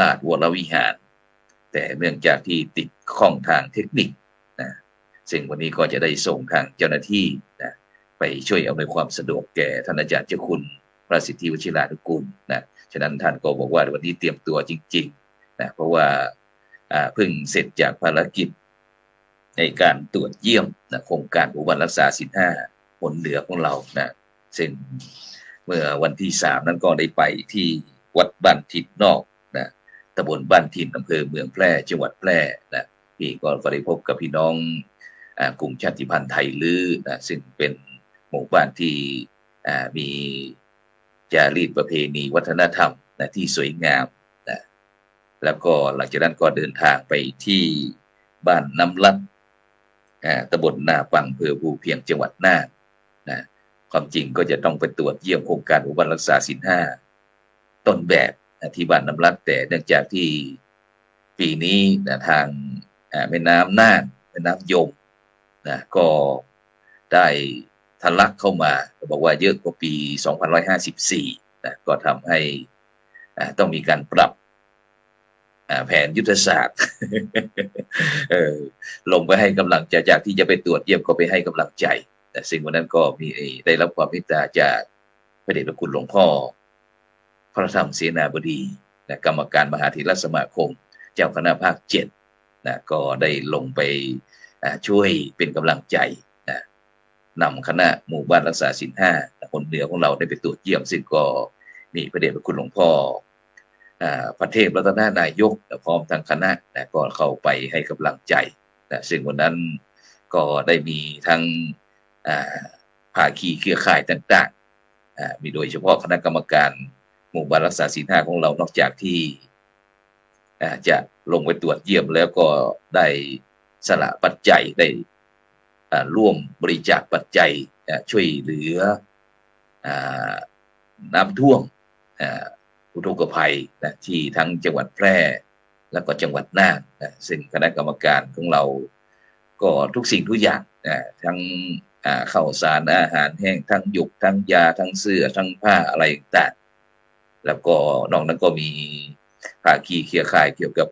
ลาดวรวิหาร แต่เนื่องจากที่ติดข้องทางเทคนิคนะซึ่งวันนี้ก็จะได้ส่งทางเจ้าหน้าที่นะไปช่วยอำนวยความสะดวกแก่ท่านอาจารย์เจ้าคุณพระสิทธิวชิรานุกูลนะฉะนั้นท่านก็บอกว่าวันนี้เตรียมตัวจริงๆนะเพราะว่าเพิ่งเสร็จจากภารกิจ ในการตรวจเยี่ยมนะโครงการหมู่บ้านรักษาสินห้าผลเหนือของเรานะซึ่งเมื่อวันที่สามนั้นก็ได้ไปที่วัดบ้านทิศนอก ตำบลบ้านทินอำเภอเมืองแพร่จังหวัดแพร่นะพี่ก็ได้พบกับพี่น้องกลุ่มชาติพันธุ์ไทยลือนะซึ่งเป็นหมู่บ้านที่มีจารีตประเพณีวัฒนธรรมนะที่สวยงามนะแล้วก็หลังจากนั้นก็เดินทางไปที่บ้านน้ำลัดตำบลนาปังอำเภอภูเพียงจังหวัดน่านนะความจริงก็จะต้องไปตรวจเยี่ยมโครงการอุบัติรักษาสินห้าต้นแบบ ที่บ้านน้ำรักแต่เนื่องจากที่ปีนี้นะทางแม่น้ำน่านแม่น้ำยมนะก็ได้ทะลักเข้ามาบอกว่าเยอะกว่าปี 2554นะก็ทำให้อ่าต้องมีการปรับแผนยุทธศาสตร์เออลงไปให้กำลังใจจากที่จะไปตรวจเยี่ยมก็ไปให้กำลังใจ แต่สิ่งวันนั้นก็มีได้รับความเมตตาจากพระเดชพระคุณหลวงพ่อ พระธรรมเสนาบดีนะกรรมการมหาเถรสมาคม เจ้าคณะภาคเจ็ดนะก็ได้ลงไปช่วยเป็นกำลังใจนะนำคณะหมู่บ้านรักษาสินห้าคนเหนือของเราได้ไปตรวจเยี่ยมซึ่งก็มีพระเดชพระคุณหลวงพ่อพระเทพรัตนานายกและพร้อมทางคณะนะก็เข้าไปให้กำลังใจนะซึ่งวันนั้นก็ได้มีทั้งอ่าภาคีเครือข่ายต่างๆ มีโดยเฉพาะคณะกรรมการ หมู่บ้านรักษาศีลห้าของเรานอกจากที่จะลงไปตรวจเยี่ยมแล้วก็ได้สละปัจจัยได้ร่วมบริจาคปัจจัยช่วยเหลืออน้ำท่วมอุทกภัยนะที่ทั้งจังหวัดแพร่แล้วก็จังหวัดน่านนะซึ่งคณะกรรมการของเรา ก็ทุกสิ่งทุกอย่างนะทั้งข้าวสารอาหารแห้งทั้งหยกทั้งยาทั้งเสื้อทั้งผ้าอะไรต่าง แล้วก็นอกนั้นก็มีภาคีเครือข่ายเกี่ยวกับ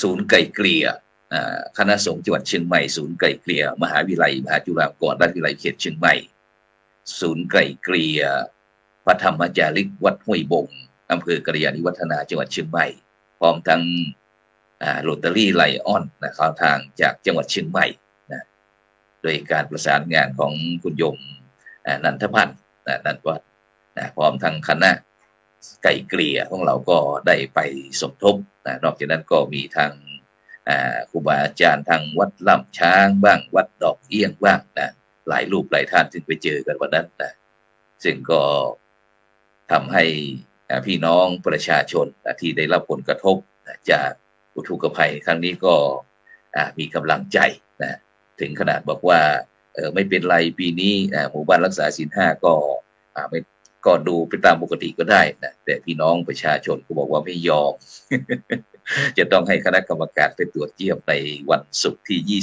ศูนย์ไก่เกลี่ยคณะสงฆ์จังหวัดเชียงใหม่ศูนย์ไก่เกลี่ยมหาวิทยาลัยมหาจุฬาลงกรณราชวิทยาลัยเขตเชียงใหม่ ศูนย์ไกล่เกลี่ยพระธรรมจาริกวัดห้วยบงอำเภอกระยาณิวัฒนาจังหวัดเชียงใหม่ พร้อมทั้งอ่าโรตารี่ไลออนนะครับทางจากจังหวัดเชียงใหม่นะโดยการประสานงานของคุณยม นันทพันธ์นะนันวัฒน์พร้อมทั้งคณะไก่เกลี่ยของเราก็ได้ไปสมทบนะนอกจากนั้นก็มีทางครูบาอาจารย์ทางวัดลำช้างบ้างวัดดอกเอี้ยงบ้างนะหลายรูปหลายท่านซึ่งไปเจอกันวันนั้นนะซึ่งก็ทำให้พี่น้องประชาชนอะที่ได้รับผลกระทบอะจากอุทกภัยครั้งนี้ก็มีกำลังใจนะถึงขนาดบอกว่า ออไม่เป็นไรปีนี้อะหมู่บ้านรักษาศีลห้าก็อะไม่ก็ดูไปตามปกติก็ได้นะแต่พี่น้องประชาชนก็บอกว่าไม่ยอม จะต้องให้คณะกรรมการไปตรวจเยี่ยมในวันศุกร์ที่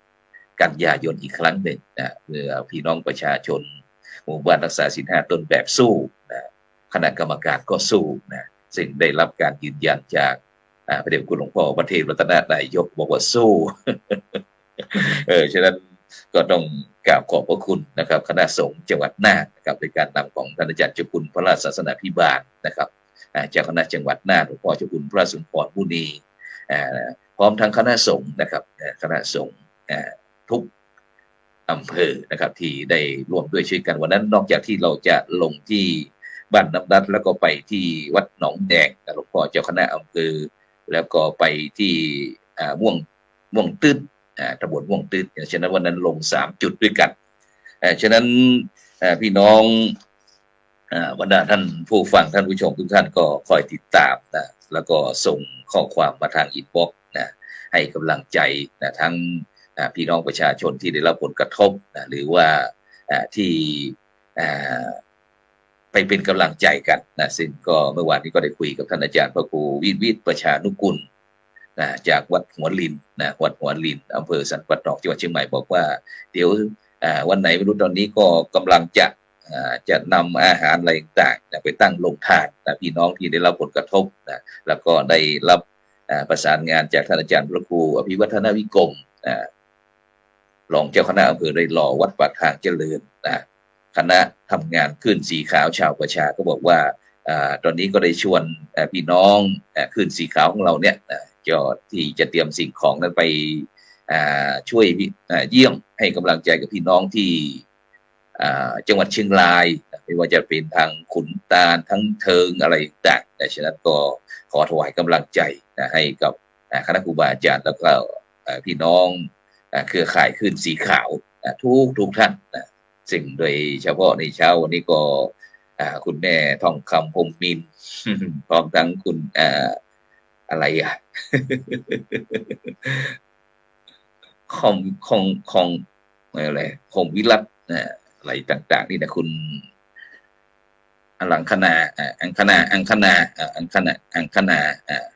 27 กันยายนอีกครั้งหนึ่งนะเมื่อพี่น้องประชาชน หมู่บ้านรักษาสินห้าต้นแบบสู้นะคณะกรรมการก็สู้นะซึ่งได้รับการยืนยันจากพระเดชคุณหลวงพ่อประเทศรัตนนายกบอกว่าสู้ เออฉะนั้น ก็ต้องกราบขอบพระคุณนะครับ คณะสงฆ์จังหวัดน่านนะครับในการนำของท่านอาจารย์เจ้าคุณพระราชศาสนาพิบาลนะครับเจ้าคณะจังหวัดน่านหลวงพ่อเจ้าคุณพระสุนทรมุนีพร้อมทั้งคณะสงฆ์นะครับคณะสงฆ์ทุกอำเภอนะครับที่ได้ร่วมด้วยช่วยกันวันนั้นนอกจากที่เราจะลงที่บ้านน้ำดัดแล้วก็ไปที่วัดหนองแดงหลวงพ่อเจ้าคณะอำเภอแล้วก็ไปที่อ่าม่วงม่วงตื้น ตำบลม่วงตื้นฉะนั้นวันนั้นลงสามจุดด้วยกันฉะนั้นพี่น้องบรรดาท่านผู้ฟังท่านผู้ชมทุกท่านก็คอยติดตามนะแล้วก็ส่งข้อความมาทางอินบ็อกซ์นะให้กำลังใจนะทั้งพี่น้องประชาชนที่ได้รับผลกระทบนะหรือว่าที่ไปเป็นกำลังใจกันนะซึ่งก็เมื่อวานนี้ก็ได้คุยกับท่านอาจารย์พระครูวิทวิทย์ประชานุกุล นะจากวัดหัวลินนะวัดหัวลินอำเภอสันปัดนอกจังหวัดเชียงใหม่บอกว่า เดี๋ยววันไหนไม่รู้ตอนนี้ก็กำลังจะจะนำอาหารอะไรต่างๆไปตั้งลงทานนะพี่น้องที่ได้รับผลกระทบนะแล้วก็ได้รับประสานงานจากท่านอาจารย์พระครูอภิวัฒนวิกรมรองเจ้าคณะอำเภอได้รอวัดปากทางเจริญนะคณะทำงานขึ้นสีขาวชาวประชาก็บอกว่าอตอนนี้ก็ได้ชวนพี่น้องขึ้นสีขาวของเราเนี่ย ก็ที่จะเตรียมสิ่งของนั้นไปช่วยเยี่ยมให้กำลังใจกับพี่น้องที่จังหวัดเชียงราย ไม่ว่าจะเป็นทางขุนตาลทั้งเทิงอะไรต่างนะฉะนั้นก็ขอถวายกำลังใจนะให้กับคณะครูบาอาจารย์แล้วก็พี่น้องเครือข่ายขึ้นสีขาวทุกทุกท่านนะซึ่งโดยเฉพาะในเช้าวันนี้ก็คุณแม่ทองคำพรมมินพร้อมทั้งคุณ อะไรอะของของของอะไรของวิรัตนะอะไรต่าง ๆ นี่นะคุณอลังคณาอังคณาอังคณาอังคณาอังคณาอ่า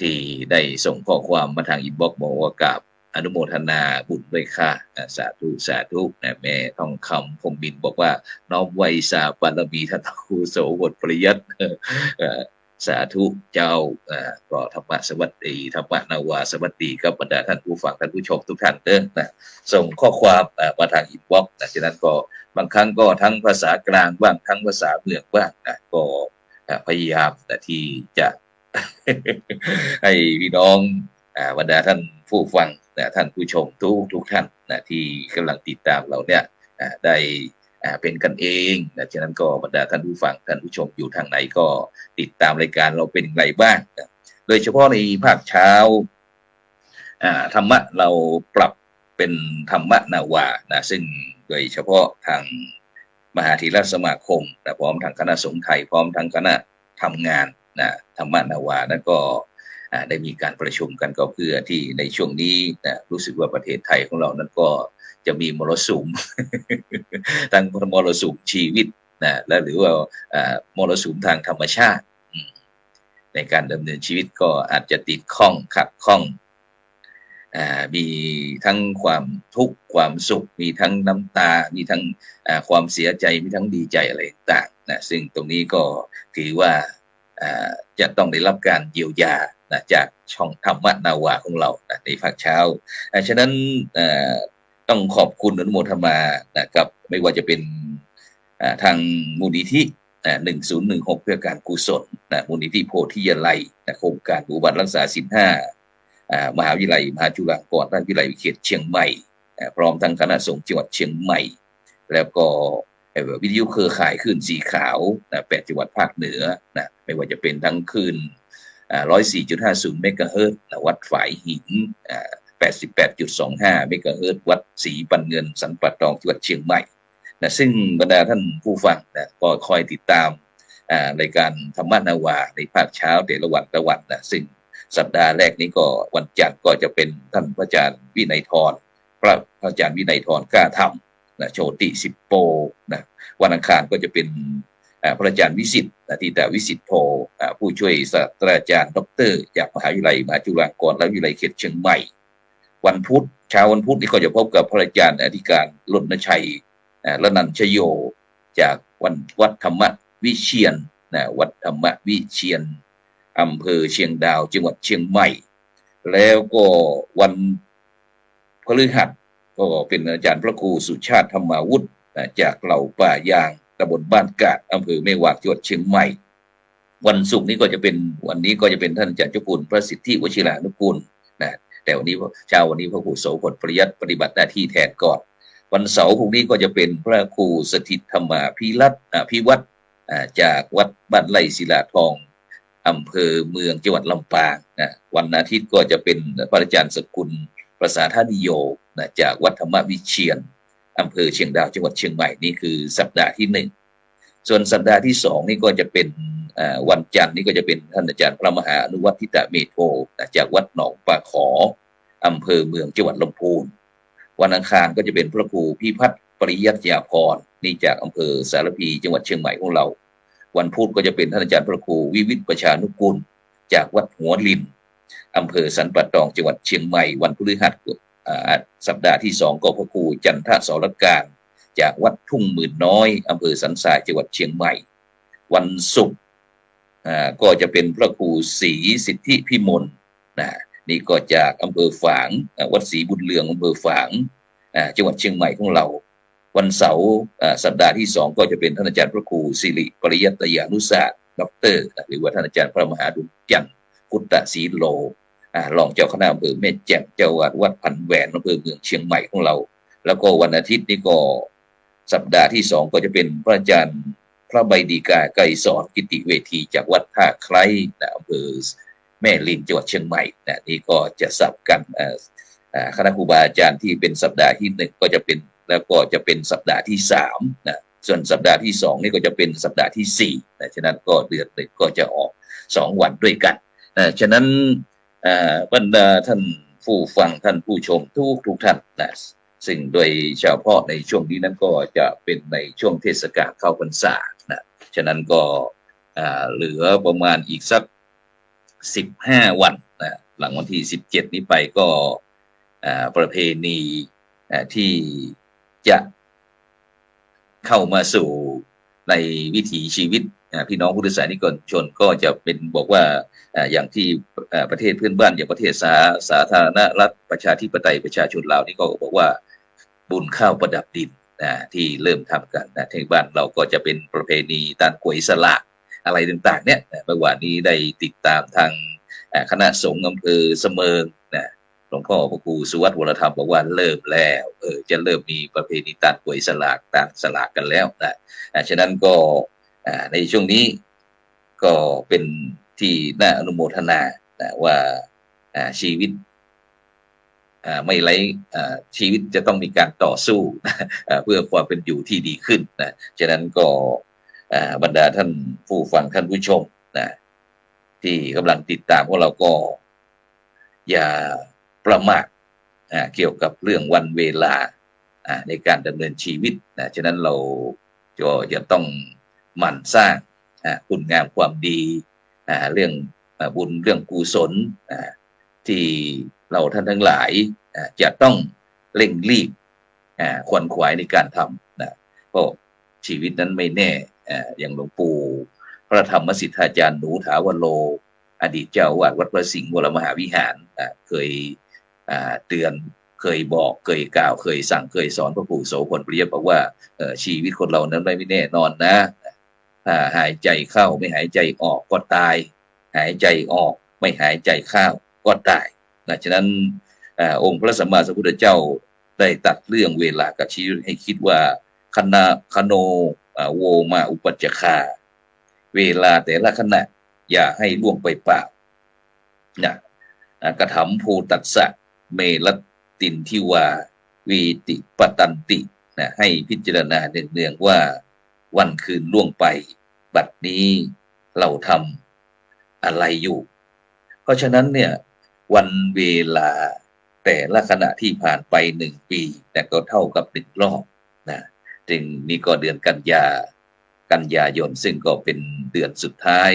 ที่ได้ส่งข้อความมาทางอินบ็อกซ์บอกว่ากับอนุโมทนาบุญด้วยค่ะ สาธุ สาธุนะแม่ทองคำพงบินบอกว่า น้อมไวยสาบารมีท่านครูโสบทปริยัติ สาธุเจ้าอ่าก็ธรรมะสวัสดีธรรมะนาวาสวัสดีกับบรรดาท่านผู้ฟังท่านผู้ชมทุกท่านเด้อนะส่งข้อความอ่ามาทางอินบ็อกซ์นะฉะนั้นก็บางครั้งก็ทั้งภาษากลางบ้างทั้งภาษาเมืองบ้างนะก็พยายามนะที่จะให้พี่น้องอ่าบรรดาท่านผู้ฟังนะท่านผู้ชมทุกทุกท่านนะที่กำลังติดตามเราเนี่ยได้ เป็นกันเองนะฉะนั้นก็บรรดาท่านผู้ฟังท่านผู้ชมอยู่ทางไหนก็ติดตามรายการเราเป็นอย่างไรบ้างนะโดยเฉพาะในภาคเช้าธรรมะเราปรับเป็นธรรมะนาวานะซึ่งโดยเฉพาะทางมหาธีรสมาคมนะพร้อมทางคณะสงฆ์ไทยพร้อมทางคณะทำงานนะธรรมะนาวานั้นก็ได้มีการประชุมกันก็เพื่อที่ในช่วงนี้นะรู้สึกว่าประเทศไทยของเรานั้นก็ จะมีมรสุมทั้งมรสุมชีวิตนะและหรือว่ามรสุมทางธรรมชาติ ในการดำเนินชีวิตก็อาจจะติดข้องขัดข้องอมีทั้งความทุกข์ความสุข มีทั้งน้ำตา มีทั้งความเสียใจ มีทั้งดีใจอะไรต่างนะซึ่งตรงนี้ก็ถือว่าจะต้องได้รับการเยียวยานะจากช่องธรรมนาวาของเรานะในภาคเช้า ฉะนั้น ต้องขอบคุณอนุโมทนานะครับ ไม่ว่าจะเป็นทางมูลนิธิหนึ่งศูนย์หนึ่งหกเพื่อการกุศลนะมูลนิธิโพธิยาลัยนะโครงการบูบัตรรักษาสินห้ามหาวิทยาลัยมหาจุฬาลงกรณราชวิทยาลัยเขตเชียงใหม่พร้อมทั้งคณะสงฆ์จังหวัดเชียงใหม่ แล้วก็วิทยุเครือข่ายคลื่นสีขาวนะแปดจังหวัดภาคเหนือนะไม่ว่าจะเป็นทั้งคลื่นร้อยสี่จุดห้าศูนย์เมกะเฮิรตซ์วัดฝายหิน อ่าแปดสิบแปดจุดสองห้าเมกะเฮิรตซ์วัดศรีปันเงิน สันปัดตองจังหวัดเชียงใหม่นะซึ่งบรรดาท่านผู้ฟังนะก็คอยติดตามรายการธรรมนาวาในภาคเช้าแต่ละวันละวันนะซึ่งสัปดาห์แรกนี้ก็วันจันทร์ก็จะเป็นท่านพระอาจารย์วินัยทรพระอาจารย์วินัยทรกล้าทำนะโชติสิบโปนะวันอังคารก็จะเป็นพระอาจารย์วิสิทธิ์นาทีแต่วิสิทธิ์โพผู้ช่วยศาสตราจารย์ดอกเตอรจากมหาวิทยาลัยมหาจุฬาลงกรณ์และวิทยาลัยเขตเชียงใหม่ วันพุธเช้าวันพุธนี่ก็จะพบกับพระอาจารย์อธิการรณชัยระนันชโย จากวันวัดธรรมวิเชียนนะวัดธรรมวิเชียนอำเภอเชียงดาว จังหวัดเชียงใหม่ แล้วก็วันพฤหัสก็เป็นอาจารย์พระครูสุชาติธรรมาวุฒินะจากเหล่าป่ายางตำบลบ้านกาดอำเภอแม่วางจังหวัดเชียงใหม่ วันศุกร์นี้ก็จะเป็นวันนี้ก็จะเป็นท่านอาจารย์เจ้าคุณพระสิทธิวชิรานุกูลนะ แต่วันนี้เช้าวันนี้พระครูโสพลปริยัติปฏิบัติหน้าที่แทนก่อน วันเสาร์พรุ่งนี้ก็จะเป็นพระครูสถิตธรรมาพิรัตพิวัตรจากวัดบ้านไร่ศิลาทองอำเภอเมืองจังหวัดลำปางนะวันอาทิตย์ก็จะเป็นพระอาจารย์สกุลประสาทานิโยนะจากวัดธรรมวิเชียนอำเภอเชียงดาวจังหวัดเชียงใหม่นี่คือสัปดาห์ที่หนึ่งส่วนสัปดาห์ที่สองนี่ก็จะเป็น วันจันทร์นี่ก็จะเป็นท่านอาจารย์พระมหาอนุวัติตะเมโทจากวัดหนองปลาขออำเภอเมืองจังหวัดลำพูน วันอังคารก็จะเป็นพระครูพิพัฒน์ปริยัติยาพรนี่จากอำเภอสารพีจังหวัดเชียงใหม่ของเรา วันพุธก็จะเป็นท่านอาจารย์พระครูวิวิทประชานุกุล จากวัดหัวลินอำเภอสันปัดตองจังหวัดเชียงใหม่ วันพฤหัสสัปดาห์ที่สองก็พระครูจันทสรการ จากวัดทุ่งหมื่นน้อยอำเภอสันทรายจังหวัดเชียงใหม่ วันศุกร์ ก็จะเป็นพระครูศรีสิทธิพิมลนะนี่ก็จากอำเภอฝางวัดศรีบุญเรืองอำเภอฝางจังหวัดเชียงใหม่ของเรา วันเสาร์สัปดาห์ที่สองก็จะเป็นท่านอาจารย์พระครูสิริปริยัตยานุศาสตร์ด็อกเตอร์หรือว่าท่านอาจารย์พระมหาดุจันทร์กุตตศรีโลรองเจ้าคณะอำเภอแม่แจ่มเจ้าวาดวัดพันแหวนอำเภอเมืองเชียงใหม่ของเรา แล้วก็วันอาทิตย์นี่ก็สัปดาห์ที่สองก็จะเป็นพระอาจารย์ ระใบดีกาไกรสอนกิติเวทีจากวัดท่าไคร้นะอำเภอแม่ลินจังหวัดเชียงใหม่นะนี่ก็จะสับกันคณะครูบาอาจารย์ที่เป็นสัปดาห์ที่หนึ่งก็จะเป็นแล้วก็จะเป็นสัปดาห์ที่สามนะส่วนสัปดาห์ที่สองนี่ก็จะเป็นสัปดาห์ที่สี่นะฉะนั้นก็เดือนหนึ่งก็จะออกสองวันด้วยกันนะฉะนั้นบรรดาท่านผู้ฟังท่านผู้ชมทุกทุกท่านนะ ซึ่งโดยเฉพาะในช่วงนี้นั้นก็จะเป็นในช่วงเทศกาลเข้าพรรษานะฉะนั้นก็อ่าเหลือประมาณอีกสักสิบห้าวันนะหลังวันที่สิบเจ็ดนี้ไปก็อ่าประเพณีที่จะเข้ามาสู่ในวิถีชีวิตพี่น้องพุทธศาสนิกชนก็จะเป็นบอกว่าอย่างที่ประเทศเพื่อนบ้านอย่างประเทศสาสาธารณรัฐประชาธิปไตยประชาชนลาวนี่ก็บอกว่า บุญข้าวประดับดินนะที่เริ่มทำกันนะที่บ้านเราก็จะเป็นประเพณีตานกวยสละอะไรต่างๆ เนี่ยเมื่อวานนี้ได้ติดตามทางคณะสงฆ์อำเภอเสมิงนะหลวงพ่อพระครูสุวัตวรธรรมบอกว่าเริ่มแล้วเออจะเริ่มมีประเพณีตานกวยสลากต่างสลากกันแล้วนะอ่าฉะนั้นก็ในช่วงนี้ก็เป็นที่น่าอนุโมทนานะว่าชีวิต ไม่ไร้ชีวิตจะต้องมีการต่อสู้เพื่อความเป็นอยู่ที่ดีขึ้นนะฉะนั้นก็บรรดาท่านผู้ฟังท่านผู้ชมนะที่กำลังติดตามพวกเราก็ อย่าประมาทเกี่ยวกับเรื่องวันเวลาในการดำเนินชีวิตนะฉะนั้นเราก็จะต้องหมั่นสร้างคุณงามความดีเรื่องบุญเรื่องกุศลที่ เราท่านทั้งหลายจะต้องเร่งรีบอ่าขวนขวายในการทำนะเพราะชีวิตนั้นไม่แน่อย่างหลวงปู่พระธรรมสิทธาจารย์หนูถาวโล อดีตเจ้าวาดวัดพระสิงห์วรมหาวิหารเคยเตือนเคยบอกเคยกล่าวเคยสั่งเคยสอนพระปู่โสพลปริยบอกว่าชีวิตคนเรานั้นไม่แน่นอนนะถ้าหายใจเข้าไม่หายใจออกก็ตาย หายใจออกไม่หายใจเข้าก็ตาย นะฉะนั้นอองค์พระสัมมาสัมพุทธเจ้าได้ตัดเรื่องเวลากับชีวิตให้คิดว่าคณะคโนโวมาอุปัจคา เวลาแต่ละขณะอย่าให้ล่วงไปเปล่านะกระถำภูตัสสะเมลตินทิวาวีติปตันตินะให้พิจารณาเนืองๆว่าวันคืนล่วงไป บัดนี้เราทำอะไรอยู่ เพราะฉะนั้นเนี่ย วันเวลาแต่ละขณะที่ผ่านไปหนึ่งปี แต่ก็เท่ากับหนึ่งรอบนะจึงนี่ก็เดือนกันยา กันยายนซึ่งก็เป็นเดือนสุดท้าย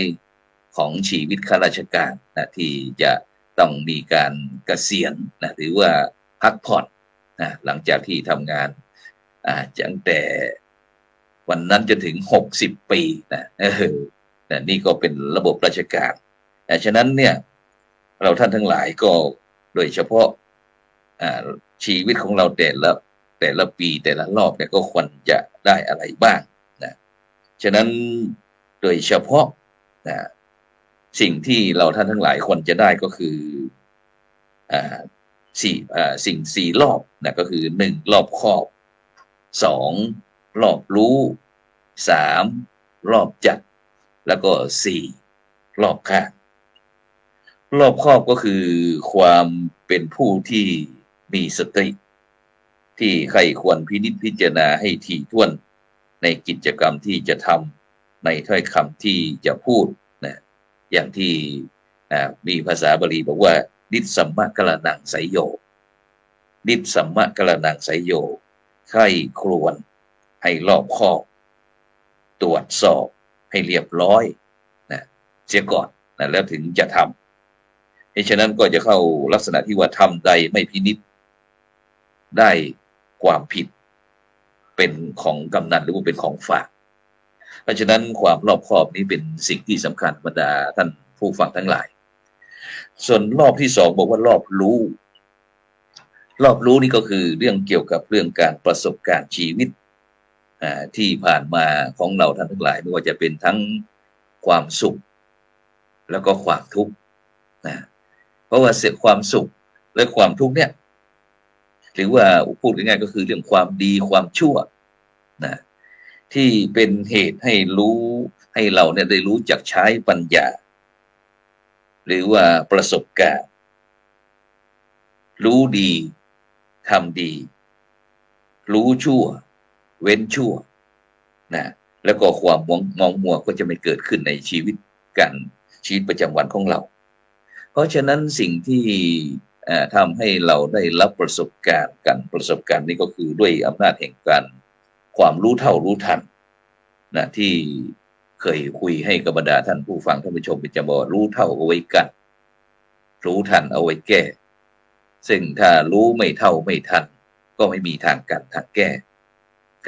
ของชีวิตข้าราชการนะที่จะต้องมีการเกษียณนะหรือว่าพักผ่อนนะหลังจากที่ทำงานอ่าตั้งแต่วันนั้นจนถึงหกสิบปีนะเออนะนี่ก็เป็นระบบราชการแต่ฉะนั้นเนี่ย เราท่านทั้งหลายก็โดยเฉพาะชีวิตของเราแต่ละแต่ละปีแต่ละรอบเนี่ยก็ควรจะได้อะไรบ้างนะฉะนั้นโดยเฉพาะนะสิ่งที่เราท่านทั้งหลายควรจะได้ก็คืออ่าสี่อ่าสิ่งสี่รอบนะก็คือหนึ่งรอบครอบสองรอบรู้สามรอบจัด แล้วก็สี่รอบข้าง รอบครอบก็คือความเป็นผู้ที่มีสติ ที่ใครควรพินิจพิจารณาให้ถี่ถ้วนในกิจกรรมที่จะทำในถ้อยคำที่จะพูดนะอย่างที่มีภาษาบาลีบอกว่า นิสสัมมะกะนังไสยโยนิสสัมมะกะนังไสยโยใครครวนให้รอบคอบตรวจสอบให้เรียบร้อยนะเสียก่อนนะแล้วถึงจะทำ เพราะฉะนั้นก็จะเข้าลักษณะที่ว่าทำใดไม่พินิษได้ความผิดเป็นของกำนันหรือว่าเป็นของฝาก เพราะฉะนั้นความรอบคอบนี้เป็นสิ่งที่สำคัญบรรดาท่านผู้ฟังทั้งหลาย ส่วนรอบที่สองบอกว่ารอบรู้ รอบรู้นี่ก็คือเรื่องเกี่ยวกับเรื่องการประสบการณ์ชีวิตอ่าที่ผ่านมาของเราท่านทั้งหลายไม่ว่าจะเป็นทั้งความสุข แล้วก็ความทุกข์นะ เพราะว่าเสียความสุขและความทุกข์เนี่ย หรือว่าพูดง่ายๆก็คือเรื่องความดีความชั่วนะที่เป็นเหตุให้รู้ให้เราเนี่ยได้รู้จักใช้ปัญญา หรือว่าประสบการณ์ รู้ดีทำดี รู้ชั่ว เว้นชั่วนะแล้วก็ความมองมัวก็จะไม่เกิดขึ้นในชีวิตกันชีวิตประจำวันของเรา เพราะฉะนั้นสิ่งที่ทำให้เราได้รับประสบการณ์กันประสบการณ์นี้ก็คือด้วยอำนาจแห่งการความรู้เท่ารู้ทันนะที่เคยคุยให้กับบรรดาท่านผู้ฟังท่านผู้ชมเป็นจำบอกรู้เท่าเอาไว้กัน รู้ทันเอาไว้แก้ ซึ่งถ้ารู้ไม่เท่าไม่ทัน ก็ไม่มีทางการทางแก้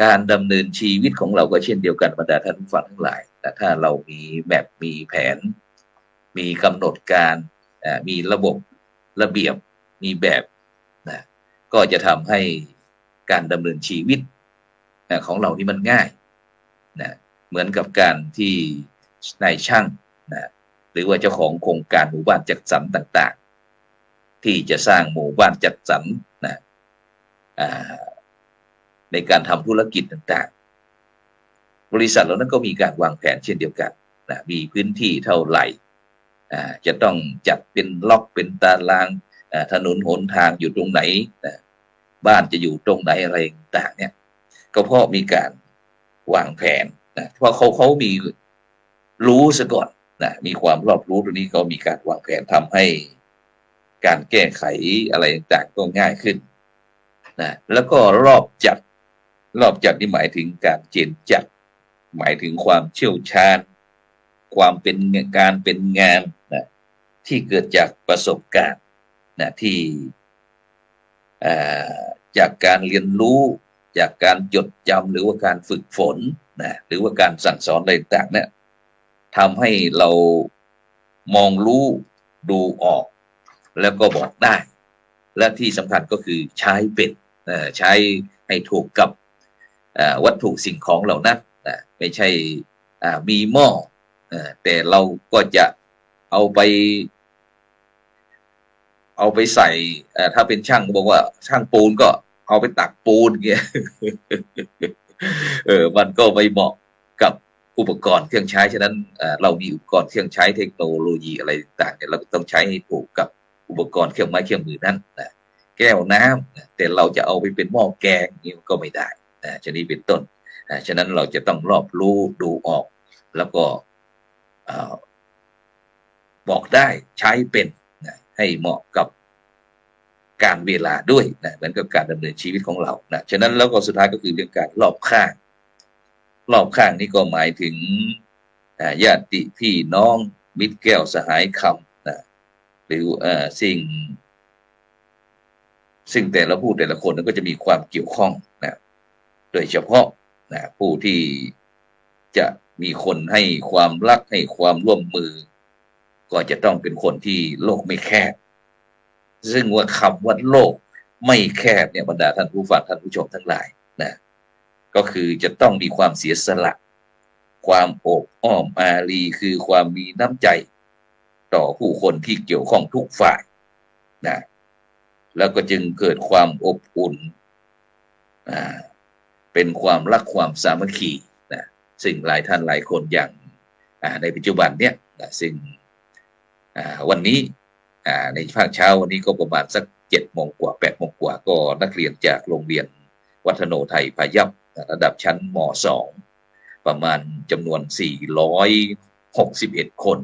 การดำเนินชีวิตของเราก็เช่นเดียวกันบรรดาท่านผู้ฟังทั้งหลายแต่ถ้าเรามีแบบมีแผน มีกำหนดการ มีระบบระเบียบมีแบบนะก็จะทำให้การดำเนินชีวิตนะของเรานี่มันง่ายนะเหมือนกับการที่นายช่างนะหรือว่าเจ้าของโครงการหมู่บ้านจัดสรรต่างๆ ที่จะสร้างหมู่บ้านจัดสรรนะในการทำธุรกิจต่างๆ บริษัทเหล่านั้นก็มีการวางแผนเช่นเดียวกันนะมีพื้นที่เท่าไหร่ จะต้องจัดเป็นล็อกเป็นตารางถนนหนทางอยู่ตรงไหนบ้านจะอยู่ตรงไหนอะไรต่างเนี่ย ก็เพราะมีการวางแผนนะเพราะเขาเขามีรู้ซะก่อนนะมีความรอบรู้ตรงนี้เขามีการวางแผนทำให้การแก้ไขอะไรต่างก็ง่ายขึ้นนะแล้วก็รอบจัดรอบจัดนี่หมายถึงการเจนจัดหมายถึงความเชี่ยวชาญ ความเป็นการเป็นงานนะที่เกิดจากประสบการณ์นะที่จากการเรียนรู้ จากการจดจำหรือว่าการฝึกฝนนะหรือว่าการสั่งสอนอะไรต่างเนี่ยทำให้เรามองรู้ดูออก แล้วก็บอกได้ และที่สำคัญก็คือใช้เป็นใช้ให้ถูกกับวัตถุสิ่งของเหล่านั้นนะไม่ใช่อ่ามีหม้อ แต่เราก็จะเอาไป เอาไปใส่ถ้าเป็นช่างบอกว่า ช่างปูนก็เอาไปตักปูนเงี้ยเออมันก็ไม่เหมาะกับอุปกรณ์เครื่องใช้ฉะนั้นเรามีอุปกรณ์เครื่องใช้เทคโนโลยีอะไรต่างเนี่ยเราต้องใช้ให้ถูกกับอุปกรณ์เครื่องไม้เครื่องมือนั่นนะแก้วน้ำนะแต่เราจะเอาไปเป็นหม้อแกงนี่ก็ไม่ได้นะชนี้เป็นต้นฉะนั้นเราจะต้องรอบรู้ดูออก แล้วก็ บอกได้ใช้เป็นนะให้เหมาะกับการเวลาด้วยนะเหมือนกับการดำเนินชีวิตของเรานะฉะนั้นแล้วก็สุดท้ายก็คือเรื่องการรอบข้าง รอบข้างนี่ก็หมายถึงญาติพี่น้องมิตรแก้วสหายคำนะหรืออสิ่ง ซึ่งแต่ละผู้แต่ละคนนั้นก็จะมีความเกี่ยวข้องนะโดยเฉพาะนะผู้ที่จะ มีคนให้ความรักให้ความร่วมมือ ก็จะต้องเป็นคนที่โลกไม่แคบ ซึ่งว่าคำว่าโลกไม่แคบเนี่ยบรรดาท่านผู้ฟังท่านผู้ชมทั้งหลายนะก็คือจะต้องมีความเสียสละ ความอบอ้อมอารีคือความมีน้ำใจ ต่อผู้คนที่เกี่ยวข้องทุกฝ่ายนะแล้วก็จึงเกิดความอบอุ่นอ่าเป็นความรักความสามัคคี ซึ่งหลายท่านหลายคนอย่างในปัจจุบันเนี่ยซึ่งวันนี้ในภาคเช้าวันนี้ก็ประมาณสักเจ็ดโมงกว่าแปดโมงกว่าก็นักเรียนจากโรงเรียนวัฒโนไทยพายัพระดับชั้นม .2 ประมาณจำนวน 461 คน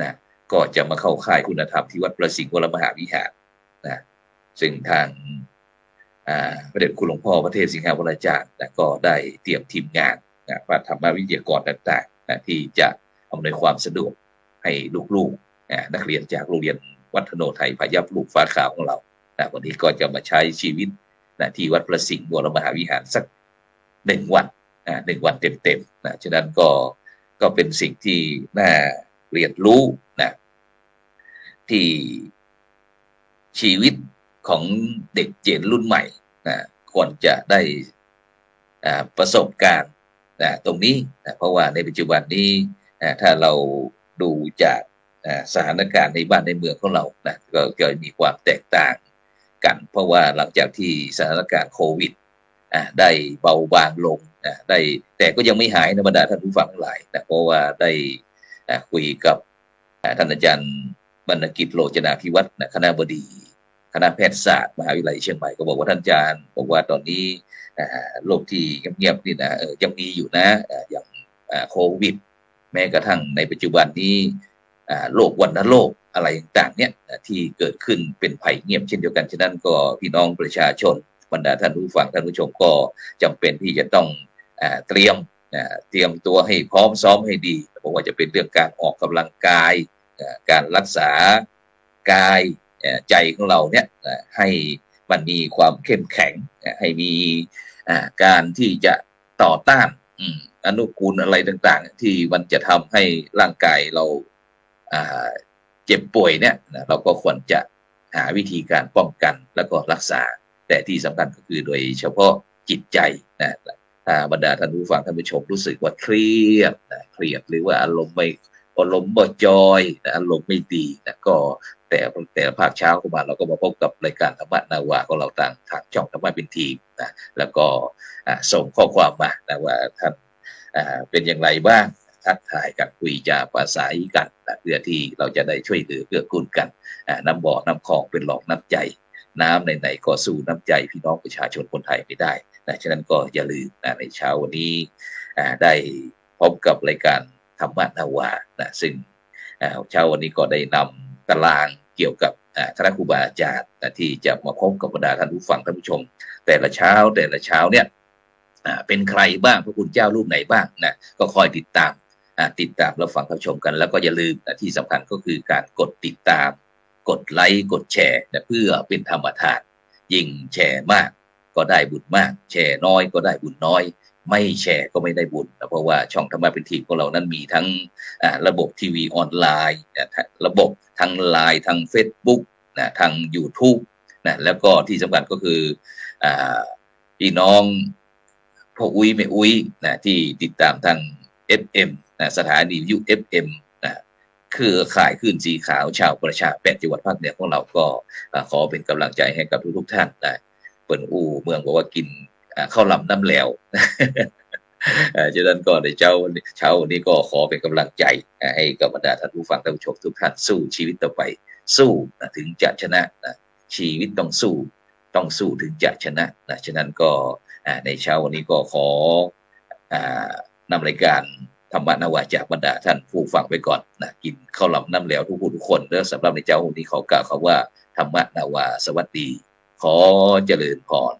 นะก็จะมาเข้าค่ายคุณธรรมที่วัดประสิงห์วรมหาวิหารนะซึ่งทางพระเดชคุณหลวงพ่อพระเทพสิงหาวรจารย์นะก็ได้เตรียมทีมงาน นะพระธรรมวิทยากรต่างๆนะที่จะอำนวยความสะดวกให้ลูกๆนะนักเรียนจากโรงเรียนวัฒโนไทยพายัพลูกฟ้าขาวของเรานะวันนี้ก็จะมาใช้ชีวิตนะที่วัดประสิงห์วรมหาวิหารสักหนึ่งวันอ่าหนึ่งวันเต็มๆนะฉะนั้นก็ก็เป็นสิ่งที่น่าเรียนรู้นะที่ชีวิตของเด็กเจนรุ่นใหม่นะควรจะได้ประสบการณ์ นะตรงนี้นะเพราะว่าในปัจจุบันนี้อ่าถ้าเราดูจากอ่าสถานการณ์ในบ้านในเมืองของเรานะก็ก็มีความแตกต่างกัน เพราะว่าหลังจากที่สถานการณ์โควิดได้เบาบางลงนะได้แต่ก็ยังไม่หายนะบรรดาท่านผู้ฟังทั้งหลายนะเพราะว่าได้อ่าคุยกับท่านอาจารย์บรรณกิจโลจนาภิวัฒน์นะคณะบดี คณะแพทยศาสตร์มหาวิทยาลัยเชียงใหม่ก็บอกว่าท่านอาจารย์บอกว่าตอนนี้โรคที่เงียบๆนี่นะยังมีอยู่นะอย่างโควิด แม้กระทั่งในปัจจุบันนี้โรควัณโรคอะไรต่างๆเนี่ยที่เกิดขึ้นเป็นภัยเงียบเช่นเดียวกันฉะนั้นก็พี่น้องประชาชนบรรดาท่านผู้ฟังท่านผู้ชมก็จำเป็นที่จะต้องเตรียมเตรียมตัวให้พร้อมซ้อมให้ดีเพราะว่าจะเป็นเรื่องการออกกำลังกายการรักษากาย ใจของเราเนี่ยให้มันมีความเข้มแข็ง ให้มีการที่จะต่อต้านอนุกูลอะไรต่าง ๆ ที่มันจะทำให้ร่างกายเราเจ็บป่วยเนี่ยเราก็ควรจะหาวิธีการป้องกันแล้วก็รักษา แต่ที่สำคัญก็คือโดยเฉพาะจิตใจนะถ้าบรรดาท่านผู้ฟังท่านผู้ชมรู้สึกว่าเครียดนะเครียดหรือว่าอารมณ์ไม่อารมณ์บ่จอยนะอารมณ์ไม่ดีนะก็ แต่แต่ภาคเช้าเข้ามาเราก็มาพบกับรายการธรรมะนาวาของเราต่างทางช่องธรรมะเป็นทีมนะแล้วก็ส่งข้อความมานะว่าท่านเป็นอย่างไรบ้างทักทายกันคุยจาปราศัยกันนะเพื่อที่เราจะได้ช่วยเหลือเกื้อกูลกันน้ำบ่อน้ำคลองเป็นหลอกน้ำใจ น้ำไหนๆก็สู้น้ำใจพี่น้องประชาชนคนไทยไม่ได้นะฉะนั้นก็อย่าลืมนะในเช้าวันนี้ได้พบกับรายการธรรมะนาวานะซึ่งเช้าวันนี้ก็ได้นำตาราง เกี่ยวกับอ่าคณะครูบาอาจารย์ที่จะมาพบกับบรรดาท่านผู้ฟังท่านผู้ชม แต่ละเช้าแต่ละเช้าเนี่ยเป็นใครบ้างพระคุณเจ้ารูปไหนบ้างนะก็คอยติดตามติดตามแล้วฟังรับชมกัน แล้วก็อย่าลืมที่สำคัญก็คือการกดติดตาม กดไลค์กดแชร์นะเพื่อเป็นธรรมทานยิ่งแชร์มากก็ได้บุญมาก แชร์น้อยก็ได้บุญน้อย ไม่แชร์ก็ไม่ได้บุญนะเพราะว่าช่องธรรมะเป็นทีมของเรานั้นมีทั้งระบบทีวีออนไลน์นะระบบทั้งไลน์ทั้ง Facebook นะทาง YouTube นะแล้วก็ที่สำคัญก็คืออพี่น้องพ่ออุ้ยแม่อุ้ยนะที่ติดตามทาง FM นะสถานีวิทยุ FM นะคือข่ายขึ้นสีขาวชาวประชาแปดจังหวัดภาคเหนือของเราก็ขอเป็นกำลังใจให้กับทุกๆท่านนะเปิ่นอู้เมืองบอกว่ากิน อ่าข้าวลำน้ำแหลวเอ่อฉะนั้นก็ในเช้าวันนี้เช้าวันนี้ก็ขอเป็นกำลังใจให้กับบรรดาท่านผู้ฟังท่านผู้ชมทุกท่านสู้ชีวิตต่อไป สู้นะถึงจะชนะนะชีวิตต้องสู้ ต้องสู้ถึงจะชนะนะฉะนั้นก็ในเช้าวันนี้ก็ขออนำรายการธรรมนาวาจากบรรดาท่านผู้ฟังไปก่อนนะกินข้าวหลำน้ำเหลวทุกผู้ทุกคนแล้วสำหรับในเช้าวันนี้ขอกล่าวคำว่าธรรมนาวาสวัสดี ขอเจริญพร